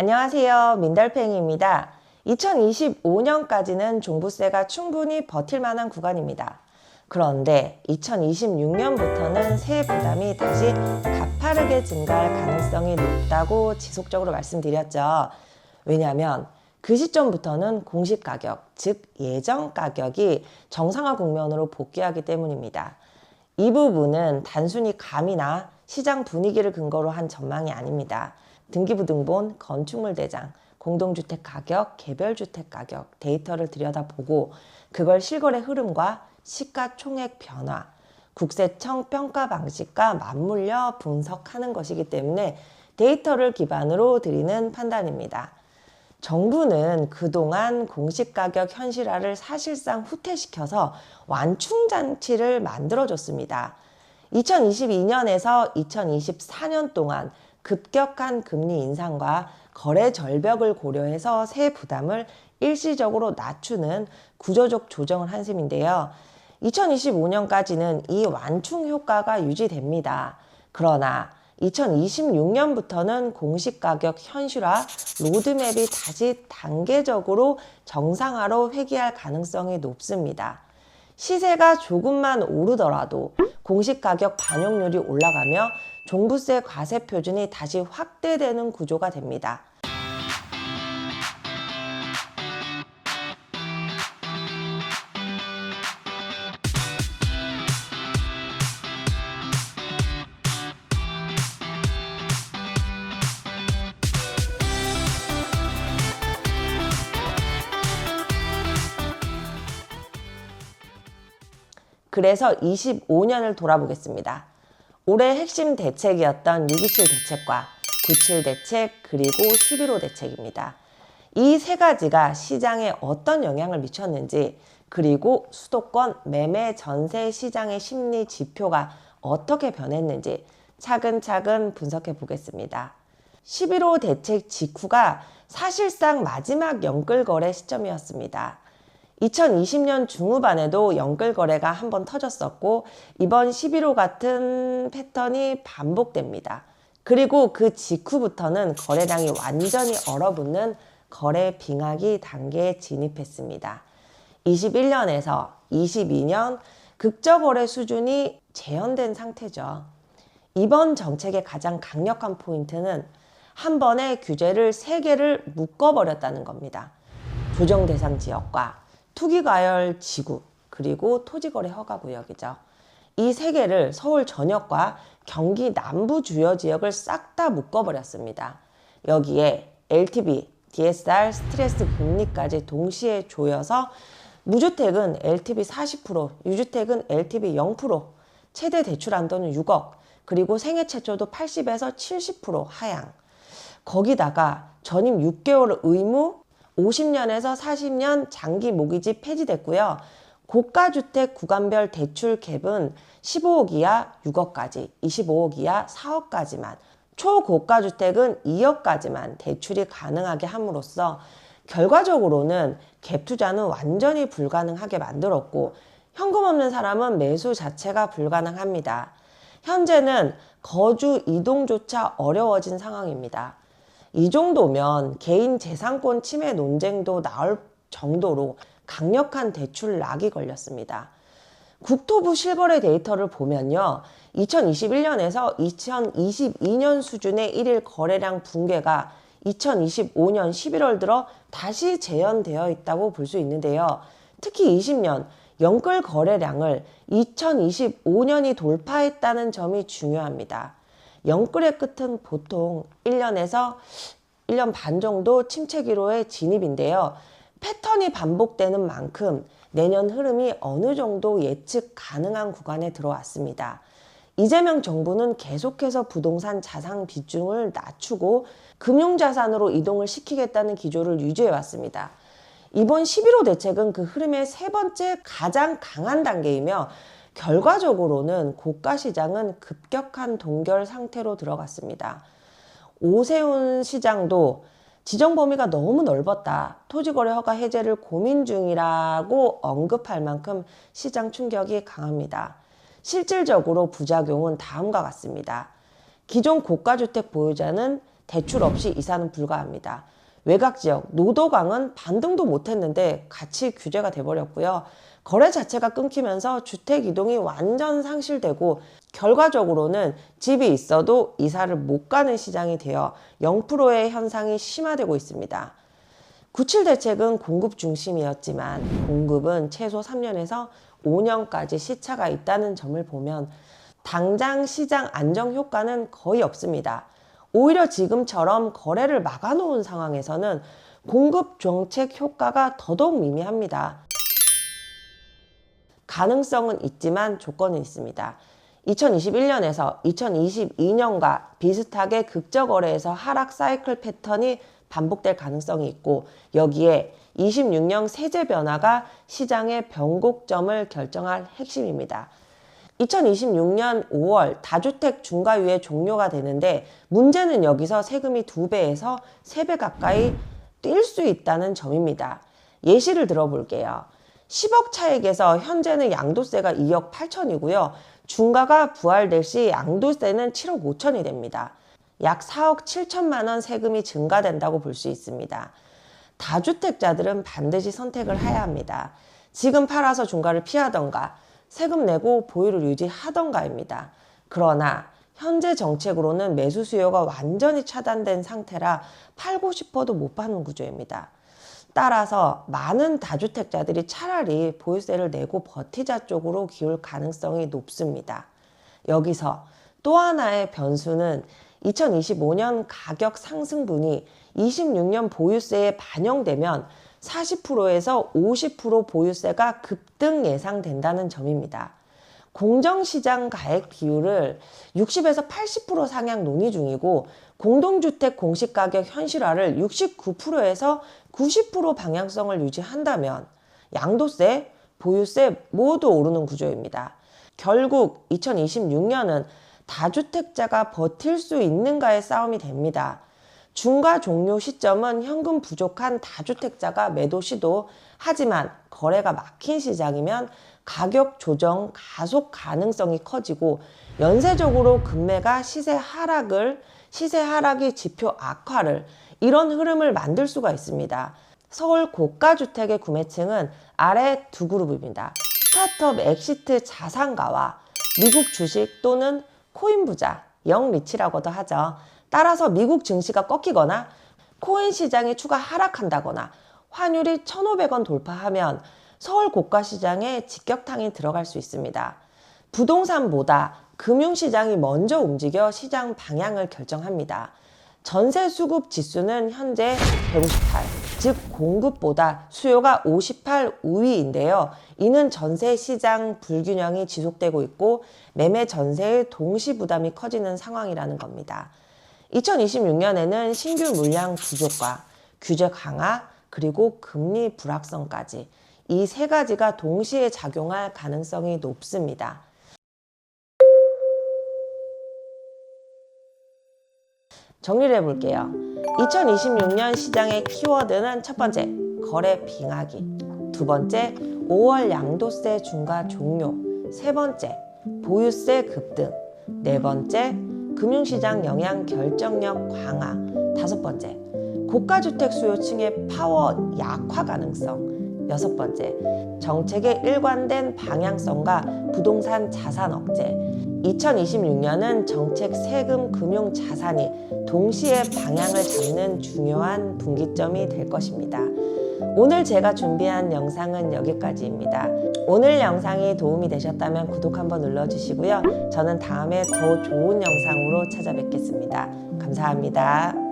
안녕하세요. 민달팽입니다. 2025년까지는 종부세가 충분히 버틸 만한 구간입니다. 그런데 2026년부터는 세액 부담이 다시 가파르게 증가할 가능성이 높다고 지속적으로 말씀드렸죠. 왜냐하면 그 시점부터는 공시 가격, 즉 예정 가격이 정상화 국면으로 복귀하기 때문입니다. 이 부분은 단순히 감이나 시장 분위기를 근거로 한 전망이 아닙니다. 등기부등본, 건축물 대장, 공동주택 가격, 개별주택 가격 데이터를 들여다보고 그걸 실거래 흐름과 시가총액 변화, 국세청 평가 방식과 맞물려 분석하는 것이기 때문에 데이터를 기반으로 드리는 판단입니다. 정부는 그동안 공시가격 현실화를 사실상 후퇴시켜서 완충장치를 만들어줬습니다. 2022년에서 2024년 동안 급격한 금리 인상과 거래 절벽을 고려해서 세 부담을 일시적으로 낮추는 구조적 조정을 한 셈인데요. 2025년까지는 이 완충 효과가 유지됩니다. 그러나 2026년부터는 공시가격 현실화 로드맵이 다시 단계적으로 정상화로 회귀할 가능성이 높습니다. 시세가 조금만 오르더라도 공시가격 반영률이 올라가며 종부세 과세 표준이 다시 확대되는 구조가 됩니다. 그래서 25년을 돌아보겠습니다. 올해 핵심 대책이었던 627 대책과 97 대책 그리고 11호 대책입니다. 이 세 가지가 시장에 어떤 영향을 미쳤는지 그리고 수도권 매매 전세 시장의 심리 지표가 어떻게 변했는지 차근차근 분석해 보겠습니다. 11호 대책 직후가 사실상 마지막 연끌 거래 시점이었습니다. 2020년 중후반에도 연끌 거래가 한 번 터졌었고 이번 11호 같은 패턴이 반복됩니다. 그리고 그 직후부터는 거래량이 완전히 얼어붙는 거래 빙하기 단계에 진입했습니다. 21년에서 22년 극적 거래 수준이 재현된 상태죠. 이번 정책의 가장 강력한 포인트는 한 번에 규제를 세 개를 묶어버렸다는 겁니다. 조정 대상 지역과 투기과열 지구 그리고 토지거래 허가구역이죠. 이 세 개를 서울 전역과 경기 남부 주요 지역을 싹 다 묶어버렸습니다. 여기에 LTV, DSR, 스트레스 금리까지 동시에 조여서 무주택은 LTV 40%, 유주택은 LTV 0%, 최대 대출 한도는 6억, 그리고 생애 최초도 80에서 70% 하향. 거기다가 전임 6개월 의무 50년에서 40년 장기 모기지 폐지됐고요. 고가 주택 구간별 대출 갭은 15억 이하 6억까지, 25억 이하 4억까지만, 초고가 주택은 2억까지만 대출이 가능하게 함으로써 결과적으로는 갭 투자는 완전히 불가능하게 만들었고 현금 없는 사람은 매수 자체가 불가능합니다. 현재는 거주 이동조차 어려워진 상황입니다. 이 정도면 개인 재산권 침해 논쟁도 나올 정도로 강력한 대출 락이 걸렸습니다. 국토부 실거래 데이터를 보면요. 2021년에서 2022년 수준의 1일 거래량 붕괴가 2025년 11월 들어 다시 재현되어 있다고 볼 수 있는데요. 특히 20년 연끌 거래량을 2025년이 돌파했다는 점이 중요합니다. 연끌의 끝은 보통 1년에서 1년 반 정도 침체 기로의 진입인데요. 패턴이 반복되는 만큼 내년 흐름이 어느 정도 예측 가능한 구간에 들어왔습니다. 이재명 정부는 계속해서 부동산 자산 비중을 낮추고 금융자산으로 이동을 시키겠다는 기조를 유지해 왔습니다. 이번 11호 대책은 그 흐름의 세 번째 가장 강한 단계이며 결과적으로는 고가 시장은 급격한 동결 상태로 들어갔습니다. 오세훈 시장도 지정 범위가 너무 넓었다. 토지거래 허가 해제를 고민 중이라고 언급할 만큼 시장 충격이 강합니다. 실질적으로 부작용은 다음과 같습니다. 기존 고가주택 보유자는 대출 없이 이사는 불가합니다. 외곽 지역, 노도강은 반등도 못했는데 같이 규제가 돼버렸고요. 거래 자체가 끊기면서 주택 이동이 완전 상실되고 결과적으로는 집이 있어도 이사를 못 가는 시장이 되어 0%의 현상이 심화되고 있습니다. 97 대책은 공급 중심이었지만 공급은 최소 3년에서 5년까지 시차가 있다는 점을 보면 당장 시장 안정 효과는 거의 없습니다. 오히려 지금처럼 거래를 막아놓은 상황에서는 공급 정책 효과가 더더욱 미미합니다. 가능성은 있지만 조건은 있습니다. 2021년에서 2022년과 비슷하게 극저거래에서 하락 사이클 패턴이 반복될 가능성이 있고 여기에 26년 세제 변화가 시장의 변곡점을 결정할 핵심입니다. 2026년 5월 다주택 중과유예 종료가 되는데 문제는 여기서 세금이 2배에서 3배 가까이 뛸 수 있다는 점입니다. 예시를 들어볼게요. 10억 차액에서 현재는 양도세가 2억 8천이고요. 중과가 부활될 시 양도세는 7억 5천이 됩니다. 약 4억 7천만 원 세금이 증가된다고 볼 수 있습니다. 다주택자들은 반드시 선택을 해야 합니다. 지금 팔아서 중과를 피하던가 세금 내고 보유를 유지하던가입니다. 그러나 현재 정책으로는 매수 수요가 완전히 차단된 상태라 팔고 싶어도 못 파는 구조입니다. 따라서 많은 다주택자들이 차라리 보유세를 내고 버티자 쪽으로 기울 가능성이 높습니다. 여기서 또 하나의 변수는 2025년 가격 상승분이 26년 보유세에 반영되면 40%에서 50% 보유세가 급등 예상된다는 점입니다. 공정시장 가액 비율을 60에서 80% 상향 논의 중이고 공동주택 공시가격 현실화를 69%에서 90% 방향성을 유지한다면 양도세, 보유세 모두 오르는 구조입니다. 결국 2026년은 다주택자가 버틸 수 있는가의 싸움이 됩니다. 중과 종료 시점은 현금 부족한 다주택자가 매도 시도 하지만 거래가 막힌 시장이면 가격 조정 가속 가능성이 커지고 연쇄적으로 금매가 시세 하락을 시세 하락이 지표 악화를 이런 흐름을 만들 수가 있습니다. 서울 고가 주택의 구매층은 아래 두 그룹입니다. 스타트업 엑시트 자산가와 미국 주식 또는 코인 부자, 영 리치라고도 하죠. 따라서 미국 증시가 꺾이거나 코인 시장이 추가 하락한다거나 환율이 1,500원 돌파하면 서울 고가 시장에 직격탄이 들어갈 수 있습니다. 부동산보다 금융시장이 먼저 움직여 시장 방향을 결정합니다. 전세 수급 지수는 현재 158, 즉 공급보다 수요가 58 우위인데요. 이는 전세 시장 불균형이 지속되고 있고 매매 전세의 동시 부담이 커지는 상황이라는 겁니다. 2026년에는 신규 물량 부족과 규제 강화 그리고 금리 불확성까지 이 세 가지가 동시에 작용할 가능성이 높습니다. 정리를 해볼게요. 2026년 시장의 키워드는 첫 번째, 거래 빙하기. 두 번째, 5월 양도세 중과 종료. 세 번째, 보유세 급등. 네 번째, 금융시장 영향 결정력 강화. 다섯 번째, 고가주택 수요층의 파워 약화 가능성. 여섯 번째, 정책의 일관된 방향성과 부동산 자산 억제. 2026년은 정책, 세금, 금융, 자산이 동시에 방향을 잡는 중요한 분기점이 될 것입니다. 오늘 제가 준비한 영상은 여기까지입니다. 오늘 영상이 도움이 되셨다면 구독 한번 눌러주시고요. 저는 다음에 더 좋은 영상으로 찾아뵙겠습니다. 감사합니다.